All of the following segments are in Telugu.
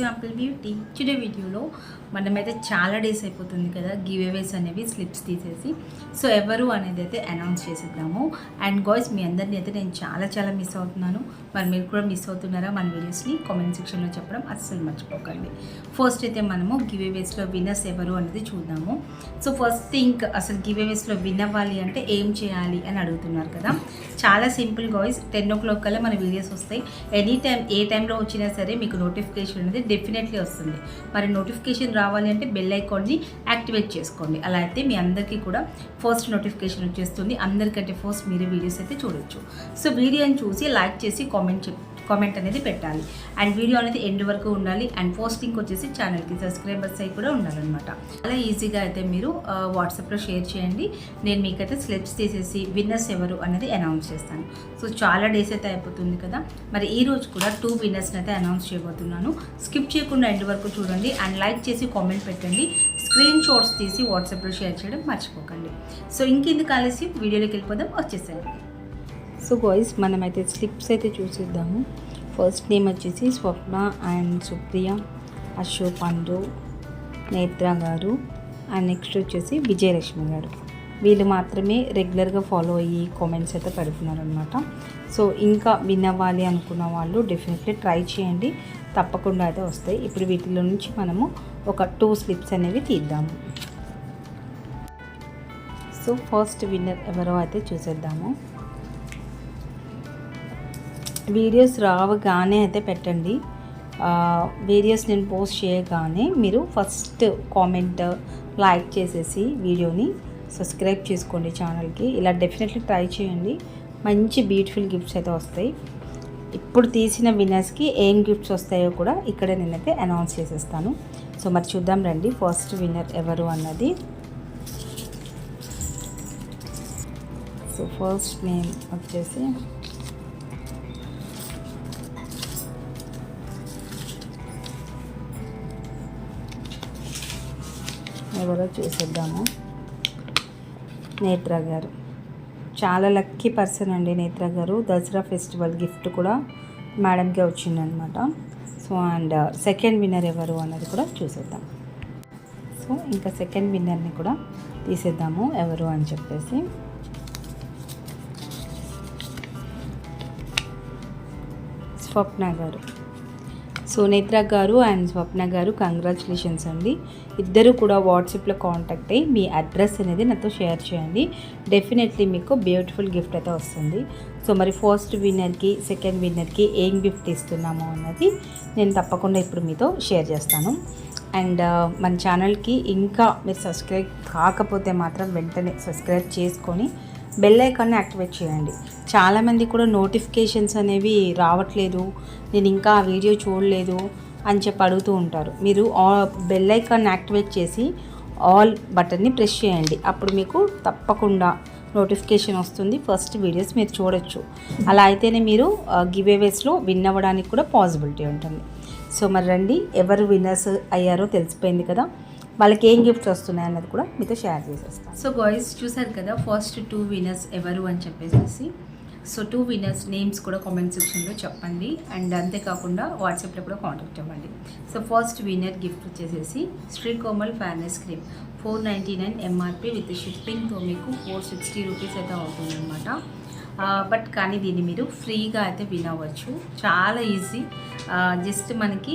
బ్యూటీ టుడే వీడియోలో మనమైతే చాలా డేస్ అయిపోతుంది కదా గివ్ అవేస్ అనేవి స్లిప్స్ తీసేసి. సో ఎవరు అనేది అయితే అనౌన్స్ చేసేద్దాము. అండ్ గాయ్స్ మీ అందరినీ అయితే నేను చాలా చాలా మిస్ అవుతున్నాను. మరి మీరు కూడా మిస్ అవుతున్నారా మన వీడియోస్ని కామెంట్ సెక్షన్లో చెప్పడం అస్సలు మర్చిపోకండి. ఫస్ట్ అయితే మనము గివ్ అవేస్లో విన్నర్స్ ఎవరు అనేది చూద్దాము. సో ఫస్ట్ థింక్ అసలు గివ్ అవేస్లో విన్ అవ్వాలి అంటే ఏం చేయాలి అని అడుగుతున్నారు కదా. చాలా simple guys ten o'clock కల్లా మన వీడియోస్ వస్తాయి. ఎనీ టైం ఏ టైంలో వచ్చినా సరే మీకు నోటిఫికేషన్ అనేది డెఫినెట్లీ వస్తుంది. మరి నోటిఫికేషన్ రావాలి అంటే బెల్ ఐకాన్ని యాక్టివేట్ చేసుకోండి. అలా అయితే మీ అందరికీ కూడా ఫస్ట్ నోటిఫికేషన్ వచ్చేస్తుంది. అందరికంటే ఫస్ట్ మీరే వీడియోస్ అయితే చూడొచ్చు. సో వీడియోని చూసి లైక్ చేసి కామెంట్ చెప్పి కామెంట్ అనేది పెట్టాలి. అండ్ వీడియో అనేది ఎండ్ వరకు ఉండాలి. అండ్ పోస్టింగ్ వచ్చేసి ఛానల్కి సబ్స్క్రైబర్స్ అయి కూడా ఉండాలన్నమాట. అలా ఈజీగా అయితే మీరు వాట్సాప్లో షేర్ చేయండి. నేను మీకైతే స్లిప్స్ తీసేసి విన్నర్స్ ఎవరు అనేది అనౌన్స్ చేస్తాను. సో చాలా డేస్ అయితే అయిపోతుంది కదా. మరి ఈ రోజు కూడా టూ విన్నర్స్ని అయితే అనౌన్స్ చేయబోతున్నాను. స్కిప్ చేయకుండా ఎండ్ వరకు చూడండి. అండ్ లైక్ చేసి కామెంట్ పెట్టండి. స్క్రీన్ షాట్స్ తీసి వాట్సాప్లో షేర్ చేయడం మర్చిపోకండి. సో ఇంకెందుకు కలిసి వీడియోలోకి వెళ్ళిపోదాం. వచ్చేసేయండి. సో బాయ్స్ మనమైతే స్లిప్స్ అయితే చూసిద్దాము. ఫస్ట్ నేమ్ వచ్చేసి స్వప్న అండ్ సుప్రియ అశోక్ పండు నేత్ర గారు అండ్ నెక్స్ట్ వచ్చేసి విజయలక్ష్మి గారు. వీళ్ళు మాత్రమే రెగ్యులర్గా ఫాలో అయ్యి కామెంట్స్ అయితే పెడుతున్నారనమాట సో ఇంకా విన్ అవ్వాలి అనుకున్న వాళ్ళు డెఫినెట్లీ ట్రై చేయండి. తప్పకుండా అయితే వస్తాయి. ఇప్పుడు వీటిలో నుంచి మనము ఒక టూ స్లిప్స్ అనేవి తీద్దాము. సో ఫస్ట్ విన్నర్ ఎవరో అయితే చూసేద్దాము. వీడియోస్ రావగానే అయితే పెట్టండి. వీడియోస్ నేను పోస్ట్ చేయగానే మీరు ఫస్ట్ కామెంట్ లైక్ చేసేసి వీడియోని సబ్స్క్రైబ్ చేసుకోండి ఛానల్కి. ఇలా డెఫినెట్లీ ట్రై చేయండి. మంచి బ్యూటిఫుల్ గిఫ్ట్స్ అయితే వస్తాయి. ఇప్పుడు తీసిన విన్నర్స్కి ఏం గిఫ్ట్స్ వస్తాయో కూడా ఇక్కడ నేనైతే అనౌన్స్ చేసేస్తాను. సో మరి చూద్దాం రండి. ఫస్ట్ విన్నర్ ఎవరు అన్నది. సో ఫస్ట్ నేమ్ వచ్చేసి ఎవరో చూసేద్దాము. నేత్ర గారు. చాలా లక్కీ పర్సన్ అండి నేత్ర గారు. దసరా ఫెస్టివల్ గిఫ్ట్ కూడా మేడంకే వచ్చిందనమాట. So and uh, second winner ఎవరు అన్నది కూడా చూసేద్దాం. సో ఇంకా సెకండ్ విన్నర్ని కూడా తీసేద్దాము ఎవరు అని చెప్పేసి. స్వప్న గారు. సునేత్ర గారు అండ్ స్వప్న గారు కంగ్రాచులేషన్స్ అండి. ఇద్దరు కూడా వాట్సాప్లో కాంటాక్ట్ అయ్యి మీ అడ్రస్ అనేది నాతో షేర్ చేయండి. డెఫినెట్లీ మీకు బ్యూటిఫుల్ గిఫ్ట్ అయితే వస్తుంది. సో మరి ఫస్ట్ విన్నర్కి సెకండ్ విన్నర్కి ఏం గిఫ్ట్ ఇస్తున్నాము అన్నది నేను తప్పకుండా ఇప్పుడు మీతో షేర్ చేస్తాను. అండ్ మన ఛానల్కి ఇంకా మీరు సబ్స్క్రైబ్ కాకపోతే మాత్రం వెంటనే సబ్స్క్రైబ్ చేసుకొని బెల్ ఐకాన్ని యాక్టివేట్ చేయండి. చాలామంది కూడా నోటిఫికేషన్స్ అనేవి రావట్లేదు నేను ఇంకా ఆ వీడియో చూడలేదు అని చెప్పి అడుగుతూ ఉంటారు. మీరు ఆ బెల్ ఐకాన్ని యాక్టివేట్ చేసి ఆల్ బటన్ని ప్రెస్ చేయండి. అప్పుడు మీకు తప్పకుండా నోటిఫికేషన్ వస్తుంది. ఫస్ట్ వీడియోస్ మీరు చూడొచ్చు. అలా అయితేనే మీరు గివ్ అవేస్లో విన్ అవ్వడానికి కూడా పాసిబిలిటీ ఉంటుంది. సో మరి రండి. ఎవరు విన్నర్స్ అయ్యారో తెలిసిపోయింది కదా. వాళ్ళకి ఏం గిఫ్ట్స్ వస్తున్నాయి అన్నది కూడా మీతో షేర్ చేసేస్తాను. సో బాయ్స్ చూసారు కదా ఫస్ట్ టూ విన్నర్స్ ఎవరు అని చెప్పేసి సో టూ విన్నర్స్ నేమ్స్ కూడా కామెంట్ సెక్షన్లో చెప్పండి. అండ్ అంతేకాకుండా వాట్సాప్లో కూడా కాంటాక్ట్ అవ్వండి. సో ఫస్ట్ విన్నర్ గిఫ్ట్ వచ్చేసేసి Srikomal ఫ్యానస్ cream four ninety nine MRP with షిప్పింగ్తో మీకు ఫోర్ సిక్స్టీ రూపీస్ అయితే అవుతుందన్నమాట. బట్ కానీ దీన్ని మీరు ఫ్రీగా అయితే వినవచ్చు. చాలా ఈజీ. జస్ట్ మనకి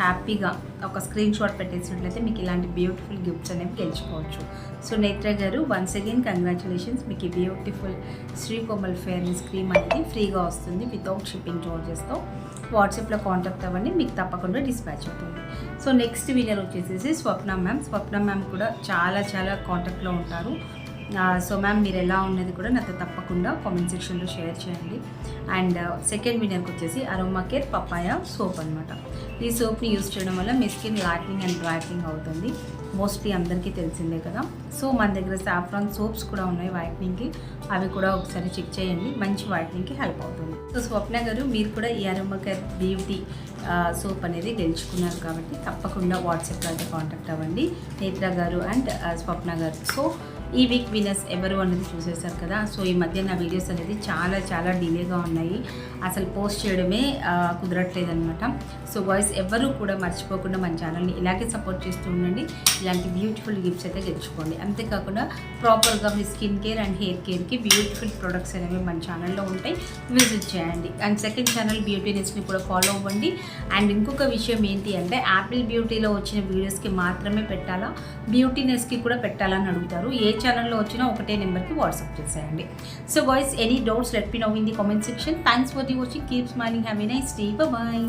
హ్యాపీగా ఒక స్క్రీన్ షాట్ పెట్టేసినట్లయితే మీకు ఇలాంటి బ్యూటిఫుల్ గిఫ్ట్స్ అనేవి గెలుచుకోవచ్చు. సో నేత్ర గారు వన్స్ అగైన్ కంగ్రాచులేషన్స్ మీకు ఈ బ్యూటిఫుల్ శ్రీకోమల్ ఫేర్నెస్ క్రీమ్ అనేది ఫ్రీగా వస్తుంది వితౌట్ షిప్పింగ్ చార్జెస్తో వాట్సాప్లో కాంటాక్ట్ అవ్వండి మీకు తప్పకుండా డిస్పాచ్ అవుతుంది. సో నెక్స్ట్ విన్నర్ వచ్చేసేసి స్వప్న మ్యామ్. స్వప్న మ్యామ్ కూడా చాలా చాలా కాంటాక్ట్లో ఉంటారు. సో మ్యామ్ మీరు ఎలా ఉన్నది కూడా నాతో తప్పకుండా కామెంట్ సెక్షన్లో షేర్ చేయండి. అండ్ సెకండ్ వినర్కి వచ్చేసి అరోమా కేర్ పపాయ సోప్ అనమాట ఈ సోప్ని యూస్ చేయడం వల్ల మీ స్కిన్ లాట్నింగ్ అండ్ బ్రైట్నింగ్ అవుతుంది. మోస్ట్లీ అందరికీ తెలిసిందే కదా. సో మన దగ్గర సాఫ్రాన్ సోప్స్ కూడా ఉన్నాయి వైట్నింగ్కి అవి కూడా ఒకసారి చెక్ చేయండి. మంచి వైట్నింగ్కి హెల్ప్ అవుతుంది. సో స్వప్న గారు మీరు కూడా ఈ అరోమా కేర్ బ్యూటీ సోప్ అనేది గెలుచుకున్నారు కాబట్టి తప్పకుండా వాట్సాప్లో అయితే కాంటాక్ట్ అవ్వండి. నేత్ర గారు అండ్ uh, స్వప్న గారు. సో ఈ వీక్ వినర్స్ ఎవరు అనేది చూసేసారు కదా. సో ఈ మధ్య నా వీడియోస్ అనేది చాలా చాలా డిలేగా ఉన్నాయి. అసలు పోస్ట్ చేయడమే కుదరట్లేదు అనమాట సో వాయిస్ ఎవరు కూడా మర్చిపోకుండా మన ఛానల్ని ఇలాగే సపోర్ట్ చేస్తూ ఉండండి. ఇలాంటి బ్యూటిఫుల్ గిఫ్ట్స్ అయితే గెలుచుకోండి అంతేకాకుండా ప్రాపర్గా మీ స్కిన్ కేర్ అండ్ హెయిర్ కేర్కి బ్యూటిఫుల్ ప్రొడక్ట్స్ అనేవి మన ఛానల్లో ఉంటాయి. విజిట్ చేయండి. అండ్ సెకండ్ ఛానల్ బ్యూటీనెస్ని కూడా ఫాలో అవ్వండి. అండ్ ఇంకొక విషయం ఏంటి అంటే యాపిల్ బ్యూటీలో వచ్చిన వీడియోస్కి మాత్రమే పెట్టాలా? బ్యూటీనెస్కి కూడా పెట్టాలని అడుగుతారు. ఏ ఛానల్లో వచ్చిన ఒకటే నెంబర్కి వాట్సాప్ చేసేయండి so voice any doubts let me know in the comment section thanks for the watching keep smiling have a nice day bye